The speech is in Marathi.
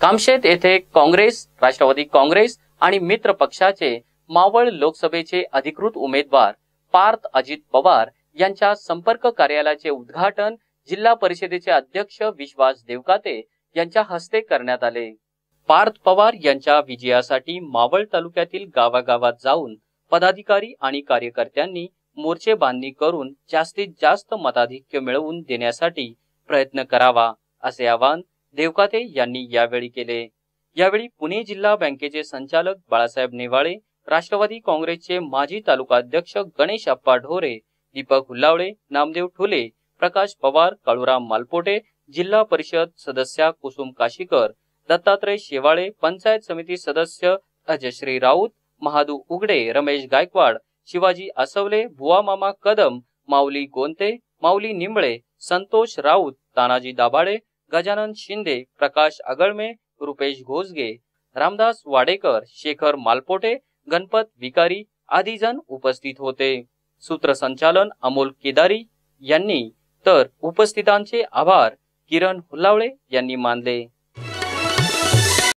कामशेत येथे काँग्रेस राष्ट्रवादी काँग्रेस आणि मित्र पक्षाचे मावळ लोकसभेचे अधिकृत उमेदवार पार्थ अजित पवार यांच्या संपर्क कार्यालयाचे उद्घाटन जिल्हा परिषदेचे अध्यक्ष विश्वास देवकाते यांच्या हस्ते करण्यात आले. पार्थ पवार यांच्या विजयासाठी मावळ तालुक्यातील गावागावात जाऊन पदाधिकारी आणि कार्यकर्त्यांनी मोर्चे बांधणी करून जास्तीत जास्त मताधिक्य मिळवून देण्यासाठी प्रयत्न करावा असे आवाहन देवकाते यांनी यावेळी केले. यावेळी पुणे जिल्हा बँकेचे संचालक बाळासाहेब नेवाळे राष्ट्रवादी काँग्रेसचे माजी तालुका अध्यक्ष गणेश अप्पा ढोरे दीपक हुल्लावळे नामदेव ठुले प्रकाश पवार काळूराम मालपोटे जिल्हा परिषद सदस्या कुसुम काशीकर दत्तात्रय शेवाळे पंचायत समिती सदस्य अजयश्री राऊत महादू उगडे रमेश गायकवाड शिवाजी आसवले बुवा मामा कदम माऊली गोंते माऊली निंबळे संतोष राऊत तानाजी दाभाडे गजानन शिंदे प्रकाश आगळमे रुपेश घोसगे रामदास वाडेकर शेखर मालपोटे गणपत विकारी आदी जण उपस्थित होते. सूत्रसंचालन अमोल केदारी यांनी. तर उपस्थितांचे आभार किरण हुल्लावळे यांनी मानले.